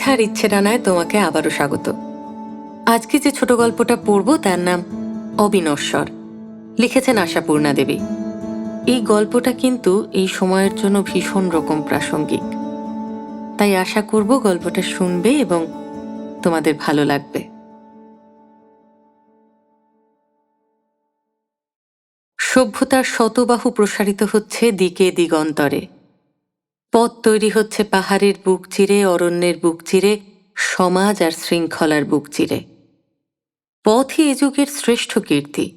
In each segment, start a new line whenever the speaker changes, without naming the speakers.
পৃথার ইচ্ছে ডানায় তোমাকে আবারও স্বাগত। আজকে যে ছোট গল্পটা পড়ব তার নাম অবিনশ্বর। লিখেছেন আশাপূর্ণা দেবী। এই গল্পটা কিন্তু এই সময়ের জন্য ভীষণ রকম প্রাসঙ্গিক। তাই আশা করব গল্পটা শুনবে এবং তোমাদের ভালো লাগবে। সভ্যতার শতবাহু প্রসারিত হচ্ছে দিকে দিগন্তরে। পথ তৈরি হচ্ছে পাহাড়ের বুক চিরে, অরণ্যের বুক চিরে, সমাজ আর শৃঙ্খলার বুক চিরে। পথই এ যুগের শ্রেষ্ঠ কীর্তি।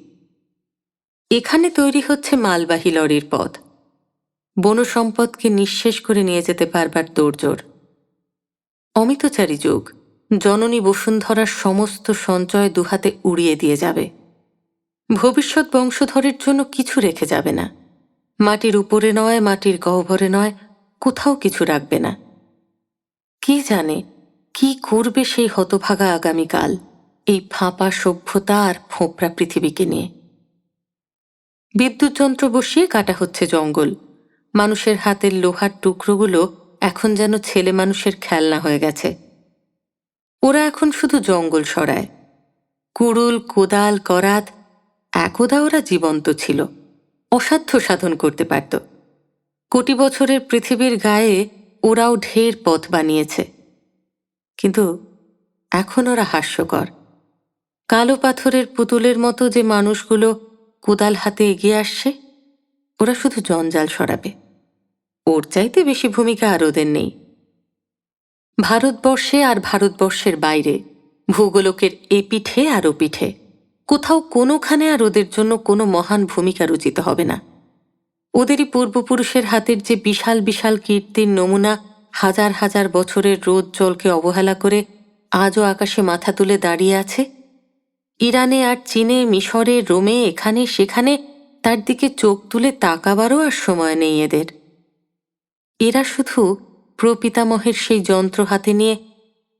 এখানে তৈরি হচ্ছে মালবাহী লরির পথ। বনসম্পদকে নিঃশেষ করে নিয়ে যেতে পারবার তোড়জোড় অমিতচারী যুগ, জননী বসুন্ধরার সমস্ত সঞ্চয় দুহাতে উড়িয়ে দিয়ে যাবে। ভবিষ্যৎ বংশধরের জন্য কিছু রেখে যাবে না। মাটির উপরে নয়, মাটির গহ্বরে নয় কোথাও কিছু রাখবে না। কে জানে কি করবে সেই হতভাগা আগামীকাল, এই ফাঁপা সভ্যতা আর ফোঁপড়া পৃথিবীকে নিয়ে। বিদ্যুৎ যন্ত্র বসিয়ে কাটা হচ্ছে জঙ্গল। মানুষের হাতের লোহার টুকরোগুলো এখন যেন ছেলে মানুষের খেলনা হয়ে গেছে। ওরা এখন শুধু জঙ্গল সরায়। কুড়ুল, কোদাল, করাত, একদা ওরা জীবন্ত ছিল। অসাধ্য সাধন করতে পারত। কোটি বছরের পৃথিবীর গায়ে ওরাও ঢের পথ বানিয়েছে। কিন্তু এখন ওরা হাস্যকর। কালো পাথরের পুতুলের মতো যে মানুষগুলো কোদাল হাতে এগিয়ে আসছে, ওরা শুধু জঞ্জাল সরাবে ওর চাইতে বেশি ভূমিকা আর ওদের নেই। ভারতবর্ষে আর ভারতবর্ষের বাইরে, ভূগোলকের এ পিঠে আর ও পিঠে কোথাও কোনোখানে আর ওদের জন্য কোনো মহান ভূমিকা রচিত হবে না। ওদেরই পূর্বপুরুষের হাতের যে বিশাল বিশাল কীর্তির নমুনা হাজার হাজার বছরের রোদ জলকে অবহেলা করে আজও আকাশে মাথা তুলে দাঁড়িয়ে আছে? ইরানে আর চীনে, মিশরে, রোমে, এখানে, সেখানে তার দিকে চোখ তুলে তাকাবারও আর সময় নেই এদের। এরা শুধু প্রপিতামহের সেই যন্ত্র হাতে নিয়ে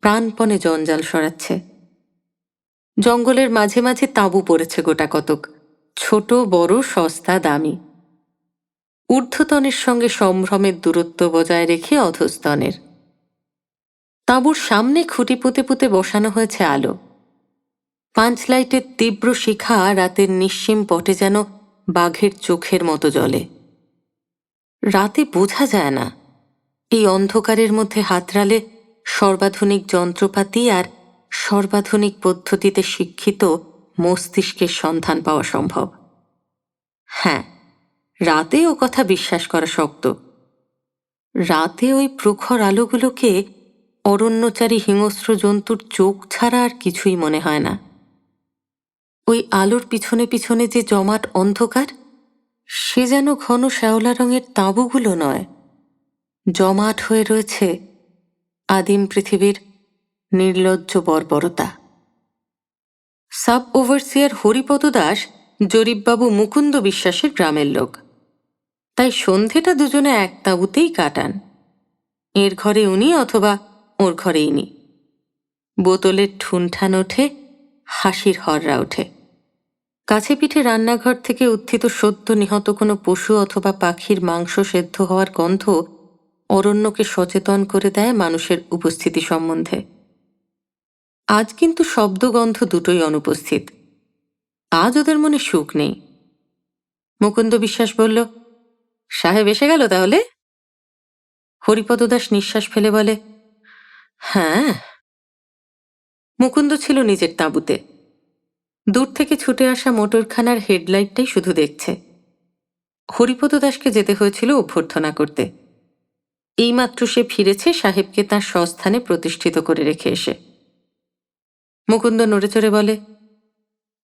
প্রাণপণে জঞ্জাল সরাচ্ছে। জঙ্গলের মাঝে মাঝে তাঁবু পড়েছে গোটা কতক। ছোট, বড়, সস্তা, দামি। ঊর্ধ্বতনের সঙ্গে সম্ভ্রমের দূরত্ব বজায় রেখে অধস্তনের। তাঁবুর সামনে খুঁটি পুঁতে পুঁতে বসানো হয়েছে আলো। পাঁচ লাইটের তীব্র শিখা রাতের নিশ্চিম পটে যেন বাঘের চোখের মতো জলে রাতে বোঝা যায় না, এই অন্ধকারের মধ্যে হাতড়ালে সর্বাধুনিক যন্ত্রপাতি আর সর্বাধুনিক পদ্ধতিতে শিক্ষিত মস্তিষ্কের সন্ধান পাওয়া সম্ভব। হ্যাঁ রাতে ও কথা বিশ্বাস করা শক্ত। রাতে ওই প্রখর আলোগুলোকে অরণ্যচারী হিংস্র জন্তুর চোখ ছাড়া আর কিছুই মনে হয় না। ওই আলোর পিছনে পিছনে যে জমাট অন্ধকার, সে যেন ঘন শ্যাওলা রঙের তাঁবুগুলো নয়। জমাট হয়ে রয়েছে আদিম পৃথিবীর নির্লজ্জ বর্বরতা। সাব ওভারসিয়ার হরিপদ দাস, জরিপবাবু মুকুন্দ বিশ্বাসের গ্রামের লোক। তাই সন্ধেটা দুজনে এক তাঁবুতেই কাটান। এর ঘরে উনি অথবা ওর ঘরে ইনি বোতলের ঠুনঠান ওঠে, হাসির হররা ওঠে। কাছে পিঠে রান্নাঘর থেকে উত্থিত সদ্য নিহত কোনো পশু অথবা পাখির মাংস সেদ্ধ হওয়ার গন্ধ অরণ্যকে সচেতন করে দেয় মানুষের উপস্থিতি সম্বন্ধে। আজ কিন্তু শব্দগন্ধ দুটোই অনুপস্থিত। আজ ওদের মনে সুখ নেই। মুকুন্দ বিশ্বাস বলল সাহেব এসে গেল তাহলে? হরিপদ দাস নিঃশ্বাস ফেলে বলে হ্যাঁ। মুকুন্দ ছিল নিজের তাঁবুতে। দূর থেকে ছুটে আসা মোটরখানার হেডলাইটটাই শুধু দেখছে। হরিপদ দাসকে যেতে হয়েছিল অভ্যর্থনা করতে। এইমাত্র সে ফিরেছে সাহেবকে তার স্বস্থানে প্রতিষ্ঠিত করে রেখে এসে। মুকুন্দ নড়ে চড়ে বলে,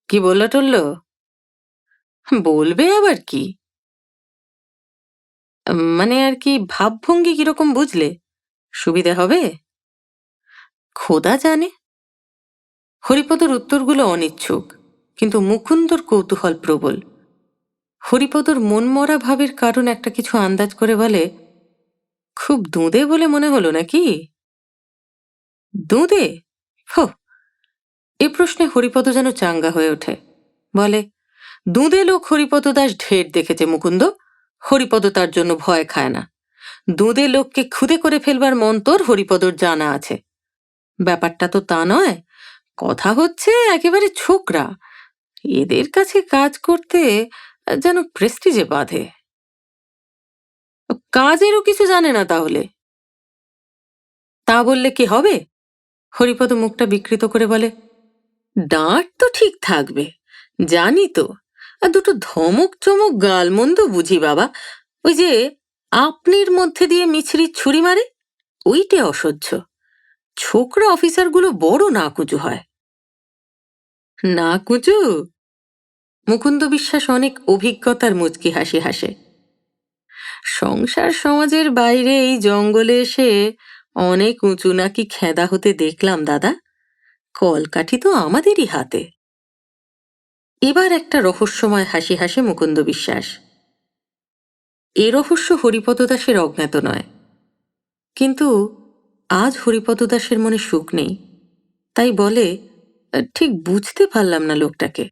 কি বলল টলল? বলবে আবার কি? মানে আর কি ভাবভঙ্গি কীরকম বুঝলে? সুবিধা হবে? খোদা জানে। হরিপদর উত্তরগুলো অনিচ্ছুক, কিন্তু মুকুন্দর কৌতূহল প্রবল। হরিপদর মনমরা ভাবের কারণ একটা কিছু আন্দাজ করে বলে, খুব দুঁদে বলে মনে হলো নাকি? দুঁদে? হো এ প্রশ্নে হরিপদ যেন চাঙ্গা হয়ে ওঠে। বলে, দুঁদে লোক হরিপদ দাস ঢের দেখেছে মুকুন্দ। হরিপদ তার জন্য ভয় খায় না। দুঁদে লোককে খুদে করে ফেলবার মন্তর হরিপদর জানা আছে। ব্যাপারটা তো তা নয়। কথা হচ্ছে একেবারে ছোকরা। এদের কাছে কাজ করতে যেন প্রেস্টিজে বাঁধে। কাজেরও কিছু জানে না তাহলে। তা বললে কি হবে? হরিপদ মুখটা বিকৃত করে বলে, ডাঁট তো ঠিক থাকবে। জানি তো। আর দুটো ধমক চমক গালমন্দ বুঝি বাবা। ওই যে আপনির মধ্যে দিয়ে মিছরি ছুরি মারে, ওইটে অসহ্য। ছোকরা অফিসারগুলো বড় নাকুচু হয়। নাকুচু? মুকুন্দ বিশ্বাস অনেক অভিজ্ঞতার মুচকি হাসি হাসে। সংসার সমাজের বাইরে এই জঙ্গলে এসে অনেক উঁচু নাকি খেদা হতে দেখলাম দাদা। কলকাঠি তো আমাদেরই হাতে। এবার একটা রহস্যময় হাসি হাসে মুকুন্দ বিশ্বাস। এ রহস্য হরিপদ দাসের অজ্ঞাত নয়। কিন্তু আজ হরিপদ দাসের মনে সুখ নেই। তাই বলে, ঠিক বুঝতে পারলাম না লোকটাকে।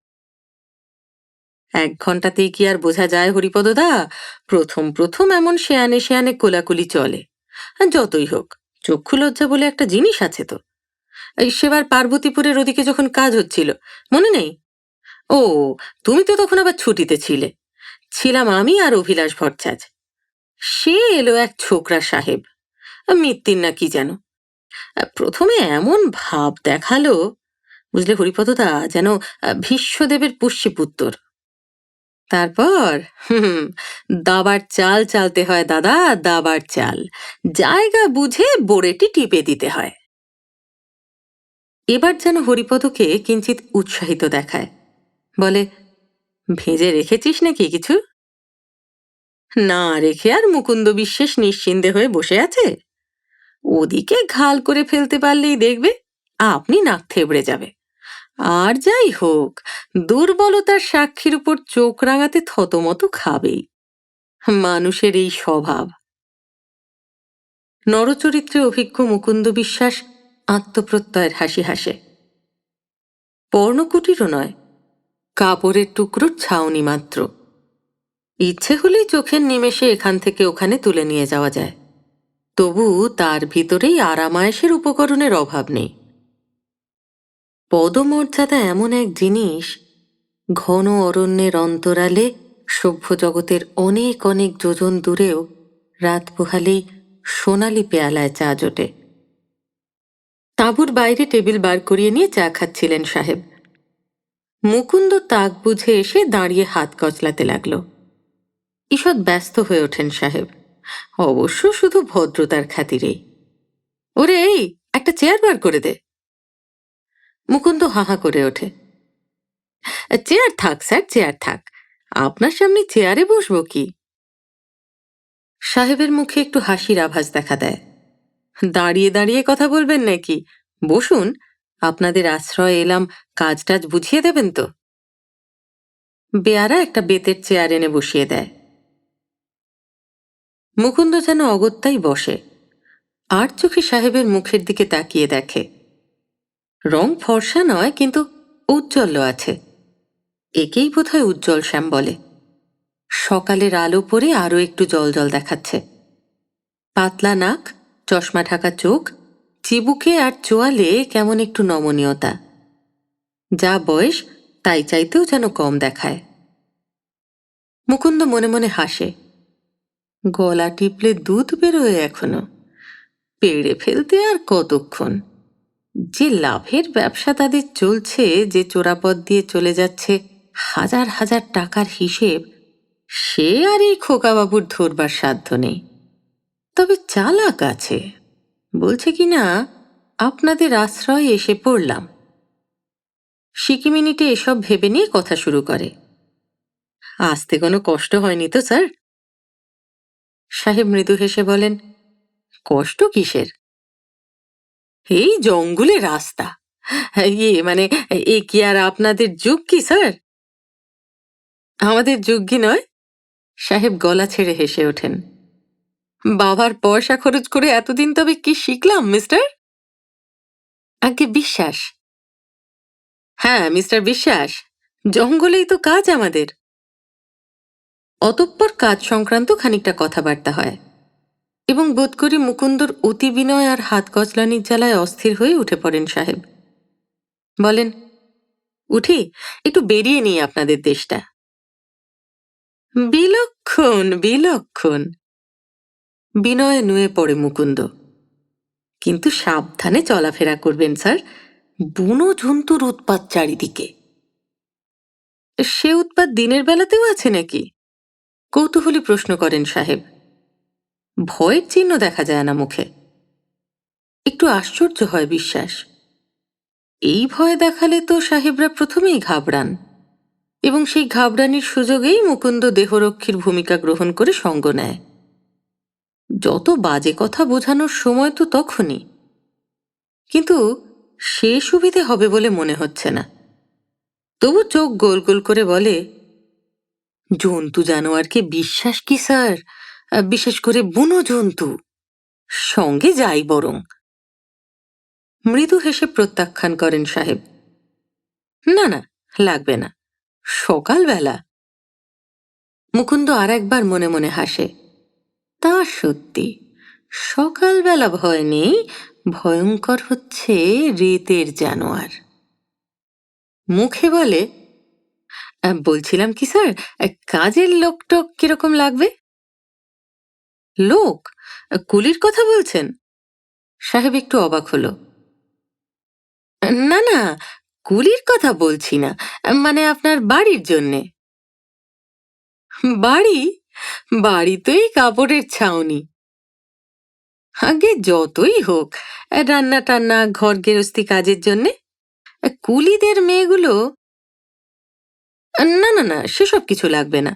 এক ঘন্টাতেই কি আর বোঝা যায় হরিপদদা প্রথম প্রথম এমন শেয়ানে শেয়ানে কোলাকুলি চলে। যতই হোক, চক্ষু লজ্জা বলে একটা জিনিস আছে তো। সেবার পার্বতীপুরের ওদিকে যখন কাজ হচ্ছিল, মনে নেই? ও, তুমি তো তখন আবার ছুটিতে ছিলে। ছিলাম আমি আর অভিলাষ ভট্টাচ সে এলো এক ছোকরা সাহেব। মিত্তির না কি যেন। প্রথমে এমন ভাব দেখাল, বুঝলে হরিপদদা যেন ভীষ্মদেবের পুষ্যপুত্তর। তারপর, হুম দাবার চাল চালতে হয় দাদা, দাবার চাল। জায়গা বুঝে বোড়েটি টিপে দিতে হয়। এবার যেন হরিপদকে কিঞ্চিত উৎসাহিত দেখায়। বলে, ভেজে রেখেছিস নাকি কিছু? না রেখে আর মুকুন্দ বিশ্বাস নিশ্চিন্দে হয়ে বসে আছে। ওদিকে ঘাল করে ফেলতে পারলেই দেখবে আপনি নাক থেবড়ে যাবে। আর যাই হোক, দুর্বলতার সাক্ষীর উপর চোখ রাঙাতে থতমত খাবেই। মানুষের এই স্বভাব। নরচরিত্রে অভিজ্ঞ মুকুন্দ বিশ্বাস আত্মপ্রত্যয়ের হাসি হাসে। পর্ণকুটিরও নয় কাপড়ের টুকরোর ছাউনি মাত্র। ইচ্ছে হলেই চোখের নিমেষে এখান থেকে ওখানে তুলে নিয়ে যাওয়া যায়। তবু তার ভিতরেই আরামায়েশের উপকরণের অভাব নেই। পদমর্যাদা এমন এক জিনিস, ঘন অরণ্যের অন্তরালে সভ্য জগতের অনেক অনেক যোজন দূরেও রাত পোহালেই সোনালি পেয়ালায় চা জোটে। তাঁবুর বাইরে টেবিল বার করিয়ে নিয়ে চা খাচ্ছিলেন সাহেব। মুকুন্দ তাক বুঝে এসে দাঁড়িয়ে হাত কচলাতে লাগল। ঈষৎ ব্যস্ত হয়ে ওঠেন সাহেব। অবশ্য শুধু ভদ্রতার খাতিরেই ওরে এই, একটা চেয়ার বার করে দে। মুকুন্দ হাহা করে ওঠে। চেয়ার থাক, স্যার, চেয়ার থাক। আপনার সামনে চেয়ারে বসবো কি? সাহেবের মুখে একটু হাসির আভাস দেখা দেয়। দাঁড়িয়ে দাঁড়িয়ে কথা বলবেন নাকি? বসুন। আপনাদের আশ্রয় এলাম কাজ টাজ বুঝিয়ে দেবেন তো? বেয়ারা একটা বেতের চেয়ার এনে বসিয়ে দেয়। মুকুন্দ যেন অগত্যাই বসে। আর চোখে সাহেবের মুখের দিকে তাকিয়ে দেখে। রং ফর্সা নয়, কিন্তু উজ্জ্বল্য আছে। একেই বোধহয় উজ্জ্বল শ্যাম বলে। সকালের আলো পরে আরও একটু জল জল দেখাচ্ছে। পাতলা নাক, চশমা ঢাকা চোখ চিবুকে আর চোয়ালে কেমন একটু নমনীয়তা। যা বয়স, তাই চাইতেও যেন কম দেখায়। মুকুন্দ মনে মনে হাসে। গলা টিপলে দুধ বেরোয় এখনও। পেড়ে ফেলতে আর কতক্ষণ? যে লাভের ব্যবসা তাদের চলছে, যে চোরাপথ দিয়ে চলে যাচ্ছে, হাজার হাজার টাকার হিসেব, সে আর এই খোকাবাবুর ধরবার সাধ্য নেই। তবে চালাক আছে। বলছে কি না, আপনাদের আশ্রয়ে এসে পড়লাম। সিকি মিনিটে এসব ভেবে নিয়ে কথা শুরু করে। আসতে কোনো কষ্ট হয়নি তো, স্যার? সাহেব মৃদু হেসে বলেন, কষ্ট কিসের? এই জঙ্গলে রাস্তা। ইয়ে মানে এ কি আর আপনাদের যুগ কি, স্যার? আমাদের যুগ কি নয়? সাহেব গলা ছেড়ে হেসে ওঠেন। বাবার পয়সা খরচ করে এতদিন তবে কি শিখলাম, মিস্টার? আগে বিশ্বাস। হ্যাঁ মিস্টার বিশ্বাস। জঙ্গলেই তো কাজ আমাদের। অতঃপর কাজ সংক্রান্ত খানিকটা কথাবার্তা হয় এবং বোধ করি মুকুন্দর অতি বিনয় আর হাত কচলানির জ্বালায় অস্থির হয়ে উঠে পড়েন সাহেব। বলেন, উঠি, একটু বেরিয়ে নিই আপনাদের দেশটা। বিলক্ষণ বিলক্ষণ! বিনয়ে নুয়ে পড়ে মুকুন্দ। কিন্তু সাবধানে চলাফেরা করবেন, স্যার। বুনো জন্তুর উৎপাত চারিদিকে। সে উৎপাত দিনের বেলাতেও আছে নাকি? কৌতূহলী প্রশ্ন করেন সাহেব। ভয়ের চিহ্ন দেখা যায় না মুখে। একটু আশ্চর্য হয় বিশ্বাস। এই ভয় দেখালে তো সাহেবরা প্রথমেই ঘাবড়ান। এবং সেই ঘাবড়ানির সুযোগেই মুকুন্দ দেহরক্ষীর ভূমিকা গ্রহণ করে সঙ্গ নেয়। যত বাজে কথা বোঝানোর সময় তো তখনই। কিন্তু সে সুবিধে হবে বলে মনে হচ্ছে না। তবু চোখ গোল গোল করে বলে, জন্তু জানোয়ারকে বিশ্বাস কি, স্যার? বিশেষ করে বুনো জন্তু সঙ্গে যাই বরং। মৃদু হেসে প্রত্যাখ্যান করেন সাহেব, না না, লাগবে না। সকালবেলা। মুকুন্দ আর একবার মনে মনে হাসে তা সত্যি। সকালবেলা ভয় নেই, ভয়ঙ্কর হচ্ছে রেতের জানোয়ার। মুখে বলে বলছিলাম কি স্যার, কাজের লোকটোক কীরকম লাগবে? লোক? কুলির কথা বলছেন? সাহেব একটু অবাক হলো। না না, কুলির কথা বলছি না মানে আপনার বাড়ির জন্যে। বাড়ি? বাড়িতেই কাপড়ের ছাউনি। আগে যতই হোক রান্না টান্না ঘর গেরস্তি কাজের জন্যে, কুলিদের মেয়েগুলো না না না, সেসব কিছু লাগবে না।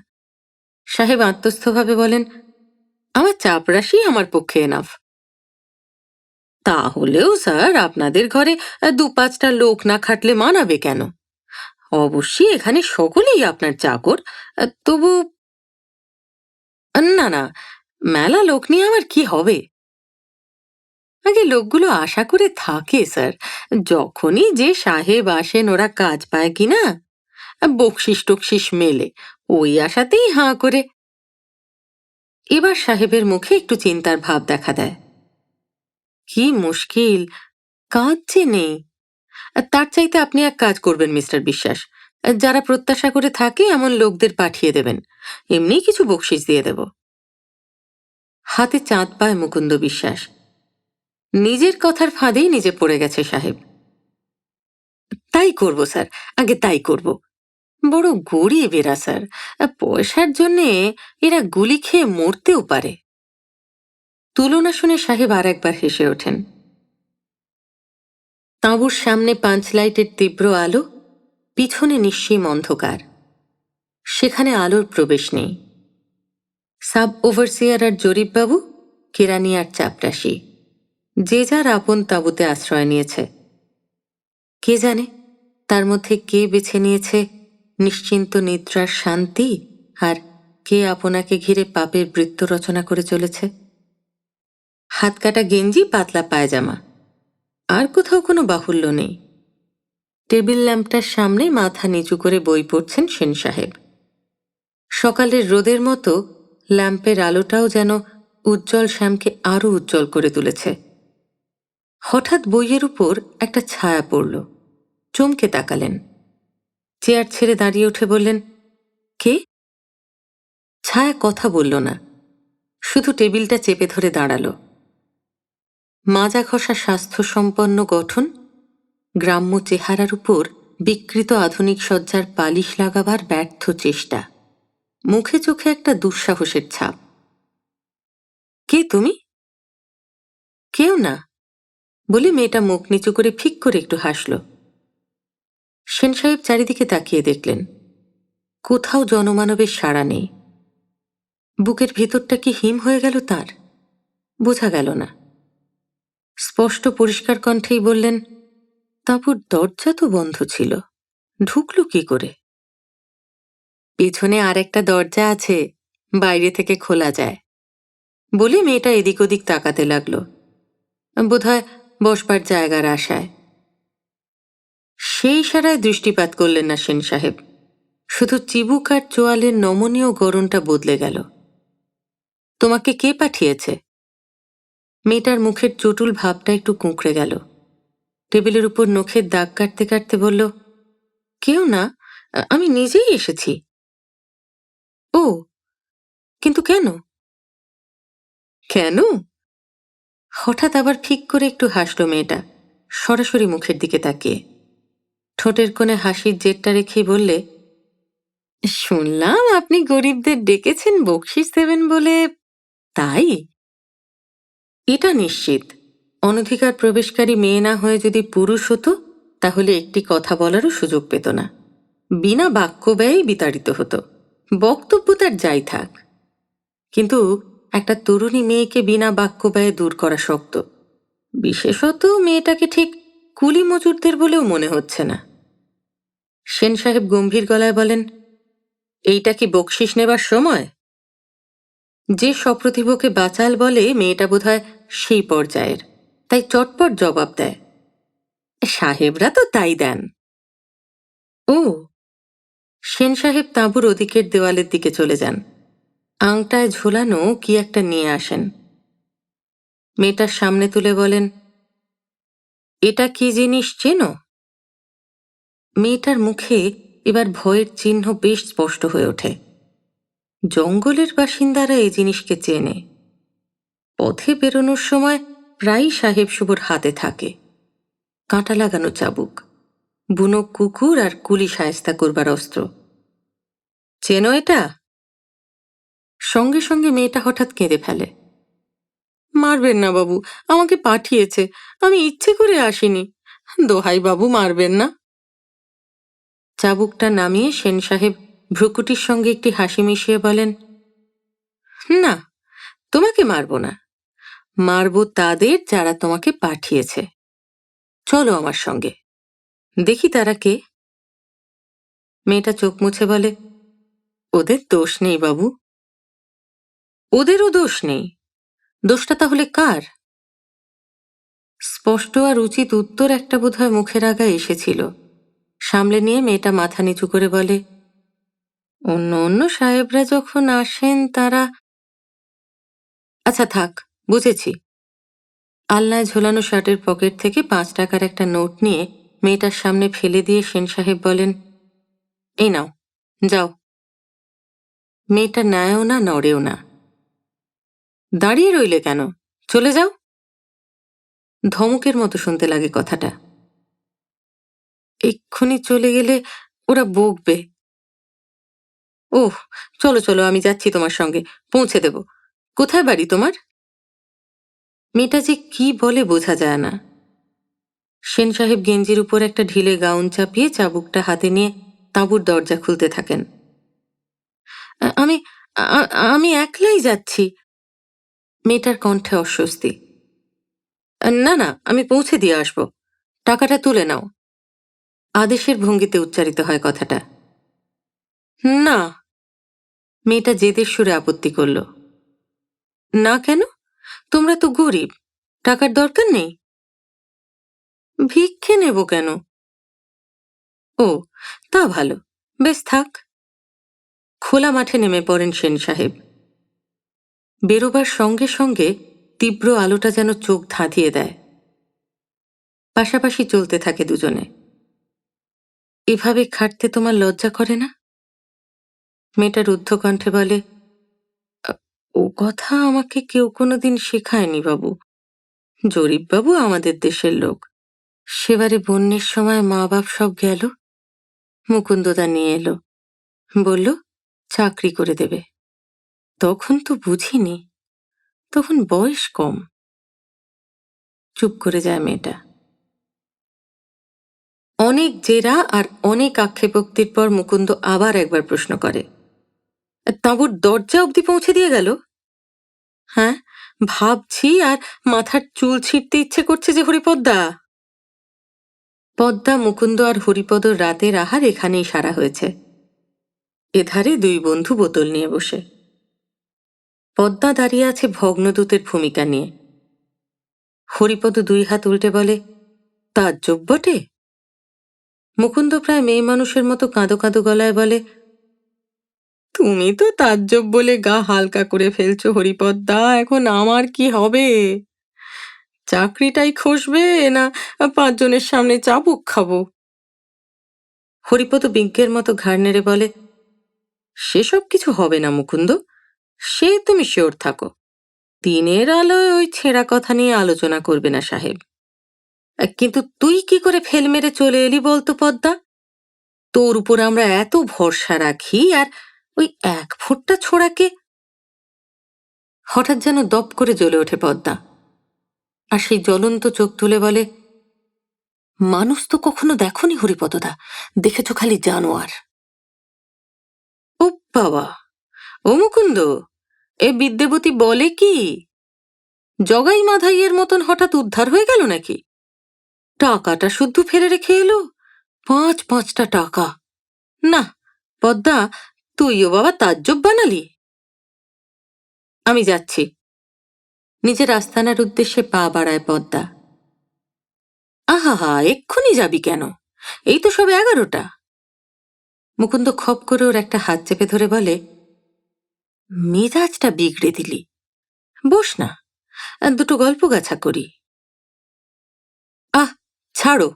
সাহেব আত্মস্থভাবে বলেন, আমার চাপরাশি আমার পক্ষে এনাফ তাহলেও স্যার, আপনাদের ঘরে দু পাঁচটা লোক না খাটলে মানাবে কেন? অবশ্যই এখানে সকলেই আপনার চাকর, তবু না না, মেলা লোক নিয়ে আমার কি হবে? আগে লোকগুলো আশা করে থাকে, স্যার। যখনই যে সাহেব আসেন, ওরা কাজ পায় কিনা বকশিস টকশিস মেলে, ওই আশাতেই হাঁ করে। এবার সাহেবের মুখে একটু চিন্তার ভাব দেখা দেয়। কি মুশকিল, কাজ যে নেই। তার চাইতে আপনি এক কাজ করবেন, মিস্টার বিশ্বাস। যারা প্রত্যাশা করে থাকে, এমন লোকদের পাঠিয়ে দেবেন। এমনি কিছু বকশিস দিয়ে দেব। হাতে চাঁদ পায় মুকুন্দ বিশ্বাস। নিজের কথার ফাঁদেই নিজে পড়ে গেছে সাহেব। তাই করব, স্যার। আগে তাই করব। বড় গরিব এরা, স্যার। পয়সার জন্যে এরা গুলি খেয়ে মরতেও পারে। তুলনা শুনে সাহেব আর একবার হেসে ওঠেন। তাঁবুর সামনে পাঁচ লাইটের তীব্র আলো পিছনে নিশ্চিম অন্ধকার। সেখানে আলোর প্রবেশ নেই। সাব ওভারসিয়ার আর জরিপবাবু কেরানি আর চাপরাশি। যে যার আপন তাঁবুতে আশ্রয় নিয়েছে। কে জানে, তার মধ্যে কে বেছে নিয়েছে নিশ্চিন্ত নিদ্রার শান্তি আর কে আপনাকে ঘিরে পাপের বৃত্ত রচনা করে চলেছে? হাত কাটা গেঞ্জি, পাতলা পায়জামা। আর কোথাও কোনো বাহুল্য নেই। টেবিল ল্যাম্পটার সামনে মাথা নিচু করে বই পড়ছেন সেন সাহেব। সকালের রোদের মতো ল্যাম্পের আলোটাও যেন উজ্জ্বল শ্যামকে আরও উজ্জ্বল করে তুলেছে। হঠাৎ বইয়ের উপর একটা ছায়া পড়ল। চমকে তাকালেন। চেয়ার ছেড়ে দাঁড়িয়ে উঠে বললেন, কে? ছায়া কথা বলল না। শুধু টেবিলটা চেপে ধরে দাঁড়াল। মাজা ঘষা স্বাস্থ্যসম্পন্ন গঠন গ্রাম্য চেহারার উপর বিকৃত আধুনিক সজ্জার পালিশ লাগাবার ব্যর্থ চেষ্টা। মুখে চোখে একটা দুঃসাহসের ছাপ। কে তুমি? কেউ না, বলে মেয়েটা মুখ নিচু করে ফিক করে একটু হাসল। সেন সাহেব চারিদিকে তাকিয়ে দেখলেন, কোথাও জনমানবের সাড়া নেই। বুকের ভেতরটা কি হিম হয়ে গেল তার? বোঝা গেল না। স্পষ্ট পরিষ্কার কণ্ঠেই বললেন তারপর দরজা তো বন্ধ ছিল। ঢুকলো কি করে? পেছনে আর একটা দরজা আছে, বাইরে থেকে খোলা যায়। বলে মেয়েটা এদিক ওদিক তাকাতে লাগল। বোধহয় বসবার জায়গার আশায়। সেই সারায় দৃষ্টিপাত করলেন না সেন সাহেব। শুধু চিবুক আর চোয়ালের নমনীয় গরণটা বদলে গেল। তোমাকে কে পাঠিয়েছে? মেয়েটার মুখের চটুল ভাবটা একটু কুঁকড়ে গেল। টেবিলের উপর নখের দাগ কাটতে কাটতে বলল, কেউ না, আমি নিজেই এসেছি। ও, কিন্তু কেন? কেন? হঠাৎ আবার ঠিক করে একটু হাসলো মেয়েটা, সরাসরি মুখের দিকে তাকিয়ে। ঠোঁটের কোণে হাসির জেরটা রেখে বললে, শুনলাম আপনি গরিবদের ডেকেছেন বকশিস দেবেন বলে, তাই? এটা নিশ্চিত। অনধিকার প্রবেশকারী মেয়ে না হয়ে যদি পুরুষ হতো, তাহলে একটি কথা বলারও সুযোগ পেত না। বিনা বাক্য ব্যয়েই বিতাড়িত হতো। বক্তব্য তার যাই থাক। কিন্তু একটা তরুণী মেয়েকে বিনা বাক্য ব্যয়ে দূর করা শক্ত। বিশেষত মেয়েটাকে ঠিক কুলি মজুরদের বলেও মনে হচ্ছে না। সেন সাহেব গম্ভীর গলায় বলেন, এইটা কি বকশিস নেবার সময়? যে সপ্রতিভকে বাচাল বলে মেয়েটা বোধহয় সেই পর্যায়ের। তাই চটপট জবাব দেয়। সাহেবরা তো তাই দেন। ও, সেন সাহেব তাঁবুর ওদিকের দেওয়ালের দিকে চলে যান। আংটায় ঝোলানো কি একটা নিয়ে আসেন। মেয়েটার সামনে তুলে বলেন, এটা কি জিনিস চেনো? মেয়েটার মুখে এবার ভয়ের চিহ্ন বেশ স্পষ্ট হয়ে ওঠে। জঙ্গলের বাসিন্দারা এই জিনিসকে চেনে। পথে বেরোনোর সময় প্রায়ই সাহেব শুভর হাতে থাকে। কাঁটা লাগানো চাবুক, বুনো কুকুর আর কুলি সায়স্তা করবার অস্ত্র। চেনো এটা? সঙ্গে সঙ্গে মেয়েটা হঠাৎ কেঁদে ফেলে। মারবেন না বাবু, আমাকে পাঠিয়েছে, আমি ইচ্ছে করে আসিনি। দোহাই বাবু, মারবেন না। চাবুকটা নামিয়ে সেন সাহেব ভ্রুকুটির সঙ্গে একটি হাসি মিশিয়ে বলেন, না, তোমাকে মারব না। মারব তাদের যারা তোমাকে পাঠিয়েছে। চলো আমার সঙ্গে। দেখি তারা কে। মেয়েটা চোখ মুছে বলে, ওদের দোষ নেই বাবু। ওদেরও দোষ নেই? দোষটা তাহলে কার? স্পষ্ট আর উচিত উত্তর একটা বোধহয় মুখের আগায় এসেছিল। সামলে নিয়ে মেয়েটা মাথা নিচু করে বলে, অন্য অন্য সাহেবরা যখন আসেন তারা আচ্ছা থাক। বুঝেছি। আলনায় ঝোলানো শার্টের পকেট থেকে পাঁচ টাকার একটা নোট নিয়ে মেয়েটার সামনে ফেলে দিয়ে সেন সাহেব বলেন, এই নাও, যাও। মেয়েটা নেয়ও না, নড়েও না। দাঁড়িয়ে রইলে কেন? চলে যাও? ধমকের মতো শুনতে লাগে কথাটা। এক্ষুনি চলে গেলে ওরা বকবে। ওহ, চলো চলো, আমি যাচ্ছি তোমার সঙ্গে, পৌঁছে দেব। কোথায় বাড়ি তোমার? মেয়েটা যে কি বলে বোঝা যায় না। সেন সাহেব গেঞ্জির উপর একটা ঢিলে গাউন চাপিয়ে চাবুকটা হাতে নিয়ে তাঁবুর দরজা খুলতে থাকেন। আমি আমি একলাই যাচ্ছি। মেয়েটার কণ্ঠে অস্বস্তি। না না, আমি পৌঁছে দিয়ে আসব। টাকাটা তুলে নাও। আদেশের ভঙ্গিতে উচ্চারিত হয় কথাটা। না। মেয়েটা জেদের সুরে আপত্তি করল। না কেন? তোমরা তো গরিব টাকার দরকার নেই। ভিক্ষে নেব কেন? ও তা ভালো বেশ থাক। খোলা মাঠে নেমে পড়েন সেন সাহেব। বেরোবার সঙ্গে সঙ্গে তীব্র আলোটা যেন চোখ ধাঁধিয়ে দেয়। পাশাপাশি চলতে থাকে দুজনে। এভাবে খাটতে তোমার লজ্জা করে না? মেয়েটা রুদ্ধ কণ্ঠে বলে "আ, ও কথা আমাকে কেউ কোনোদিন শেখায়নি বাবু। জরিপবাবু আমাদের দেশের লোক। সেবারে বন্যের সময় মা বাপ সব গেল। মুকুন্দদা নিয়ে এলো। বলল, চাকরি করে দেবে। তখন তো বুঝিনি। তখন বয়স কম। চুপ করে যায় মেয়েটা। অনেক জেরা আর অনেক আক্ষেপোক্তির পর মুকুন্দ আবার একবার প্রশ্ন করে তাঁবুর দরজা অবধি পৌঁছে দিয়ে গেল। হ্যাঁ ভাবছি আর মাথার চুল ছিঁড়তে ইচ্ছে করছে যে হরিপদ্দা। পদ্মা, মুকুন্দ আর হরিপদর রাতের আহার এখানেই সারা হয়েছে। এধারে দুই বন্ধু বোতল নিয়ে বসে। পদ্মা দাঁড়িয়ে আছে ভগ্নদূতের ভূমিকা নিয়ে। হরিপদ দুই হাত উল্টে বলে, তাজ্জব বটে? মুকুন্দ প্রায় মেয়ে মানুষের মতো কাঁদো কাঁদো গলায় বলে তুমি তো তাজ্জব বলে গা হালকা করে ফেলছো, হরিপদ্দা। এখন আমার কি হবে? চাকরিটাই খসবে না পাঁচজনের সামনে চাবুক খাব? হরিপদ বিজ্ঞের মতো ঘাড় নেড়ে বলে, সেসব কিছু হবে না মুকুন্দ, সে তুমি শিওর থাকো। দিনের আলোয় ওই ছেঁড়া কথা নিয়ে আলোচনা করবে না সাহেব। কিন্তু তুই কি করে ফেল মেরে চলে এলি বলতো পদ্মা? তোর উপর আমরা এত ভরসা রাখি আর ওই এক ফুটটা ছোড়াকে হঠাৎ যেন দপ করে জ্বলে ওঠে পদ্মা। আর সেই জ্বলন্ত চোখ তুলে বলে, মানুষ তো কখনো দেখনি হরিপদদা, দেখেছ খালি জানোয়ার। ও বাবা ও মুকুন্দ এ বিদ্যাবতী বলে কি? জগাই মাধাইয়ের মতন হঠাৎ উদ্ধার হয়ে গেল নাকি? টাকাটা শুদ্ধ ফেলে রেখে এলো, পাঁচ পাঁচটা টাকা। না, পদ্মা তুইও বাবা তাজ্জব বানালি? আমি যাচ্ছি। নিজের আস্তানার উদ্দেশ্যে পা বাড়ায় পদ্মা। আহা এক্ষুনি যাবি কেন? এই তো সবে এগারোটা। মুকুন্দ খপ করে ওর একটা হাত চেপে ধরে বলে, মেজাজটা বিগড়ে দিলি। বস না, দুটো গল্প গাছা করি। আহ, ছাড়ো।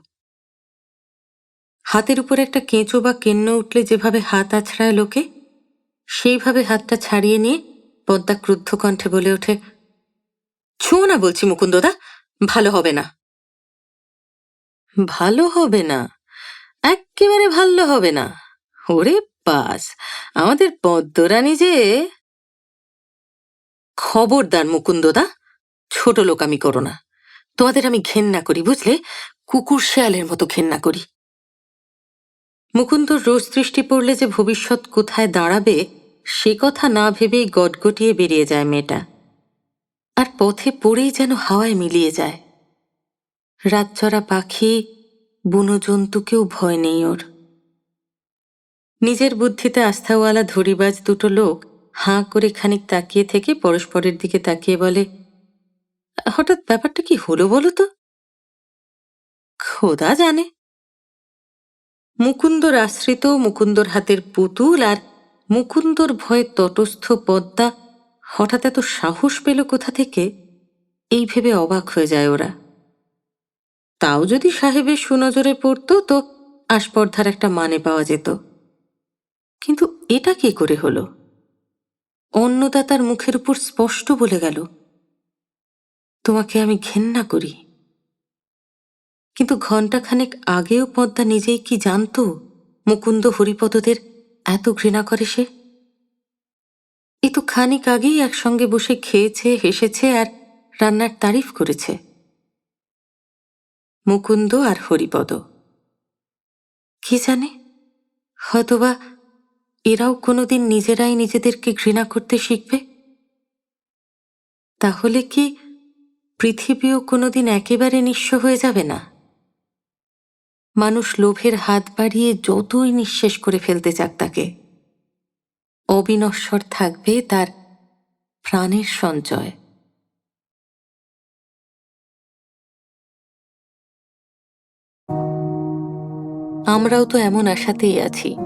হাতের উপর একটা কেঁচো বা কেন্ন উঠলে যেভাবে হাত আছড়ায় লোকে, সেইভাবে হাতটা ছাড়িয়ে নিয়ে পদ্মা ক্রুদ্ধ কণ্ঠে বলে ওঠে, ছুঁয়ো না বলছি মুকুন্দদা, ভালো হবে না। ভালো হবে না? একেবারে ভালো হবে না? ওরে পাস আমাদের পদ্মরানী যে খবরদার মুকুন্দদা, ছোট লোক আমি করো না। তোমাদের আমি ঘেন্না করি, বুঝলে? কুকুর শেয়ালের মতো ঘেন্না করি। মুকুন্দর রোজ দৃষ্টি পড়লে যে ভবিষ্যৎ কোথায় দাঁড়াবে, সে কথা না ভেবেই গটগটিয়ে বেরিয়ে যায় মেয়েটা। আর পথে পড়েই যেন হাওয়ায় মিলিয়ে যায়। রাতচরা পাখি বুনো জন্তুকেও ভয় নেই ওর। নিজের বুদ্ধিতে আস্থাওয়ালা ধরিবাজ দুটো লোক হাঁ করে খানিক তাকিয়ে থেকে পরস্পরের দিকে তাকিয়ে বলে, হঠাৎ ব্যাপারটা কি হলো বলো তো? খোদা জানে। মুকুন্দর আশ্রিত, মুকুন্দর হাতের পুতুল আর মুকুন্দর ভয়ে তটস্থ পদ্মা হঠাৎ এত সাহস পেল কোথা থেকে? এই ভেবে অবাক হয়ে যায় ওরা। তাও যদি সাহেবের সুনজরে পড়তো তো আস্পর্ধার একটা মানে পাওয়া যেত। কিন্তু এটা কি করে হলো? অন্নদাতার মুখের উপর স্পষ্ট বলে গেল, তোমাকে আমি ঘেন্না করি। কিন্তু ঘণ্টাখানেক আগেও পদ্মা নিজেই কি জানতো মুকুন্দ হরিপদদের এত ঘৃণা করে সে? এ তো খানিক আগেই একসঙ্গে বসে খেয়েছে, হেসেছে আর রান্নার তারিফ করেছে। মুকুন্দ আর হরিপদ। কি জানে? হয়তোবা এরাও কোনোদিন নিজেরাই নিজেদেরকে ঘৃণা করতে শিখবে? তাহলে কি পৃথিবীও কোনোদিন একেবারে নিঃস্ব হয়ে যাবে না? মানুষ লোভের হাত বাড়িয়ে যতই নিঃশেষ করে ফেলতে চাক তাকে। অবিনশ্বর থাকবে তার প্রাণের সঞ্চয়। আমরাও তো এমন আশাতেই আছি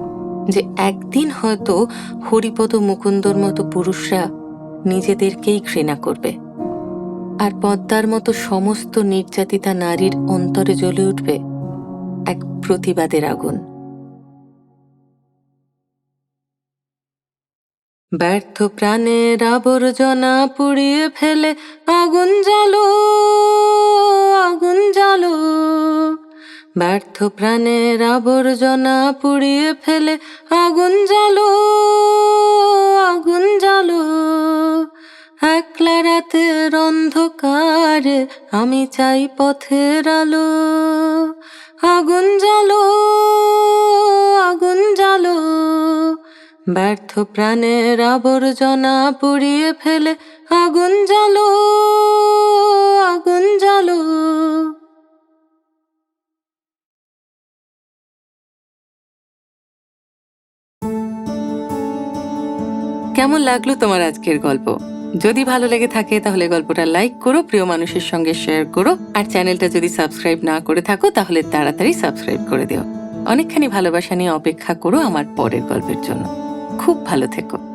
যে একদিন হয়তো হরিপদ মুকুন্দর মতো পুরুষরা নিজেদেরকেই ঘৃণা করবে। আর পদ্মার মতো সমস্ত নির্যাতিতা নারীর অন্তরে জ্বলে উঠবে। এক প্রতিবাদের আগুন। ব্যর্থ প্রাণের আবর্জনা পুড়িয়ে ফেলে আগুন জ্বালো আগুন জ্বালো। ব্যর্থ প্রাণের আবর্জনা পুড়িয়ে ফেলে আগুন জ্বালো আগুন জ্বালো। একলা রাতের অন্ধকারে আমি চাই পথের আলো। আগুন জ্বালো আগুন জ্বালো। ব্যর্থ প্রাণের আবর্জনা পুড়িয়ে ফেলে আগুন জ্বালো আগুন জ্বালো। কেমন লাগল তোমার আজকের গল্প? যদি ভালো লেগে থাকে, তাহলে গল্পটা লাইক করো, প্রিয় মানুষের সঙ্গে শেয়ার করো, আর চ্যানেলটা যদি সাবস্ক্রাইব না করে থাকো, তাহলে তাড়াতাড়ি সাবস্ক্রাইব করে দিও। অনেকখানি ভালোবাসা নিয়ে অপেক্ষা করো আমার পরের গল্পের জন্য। খুব ভালো থেকো।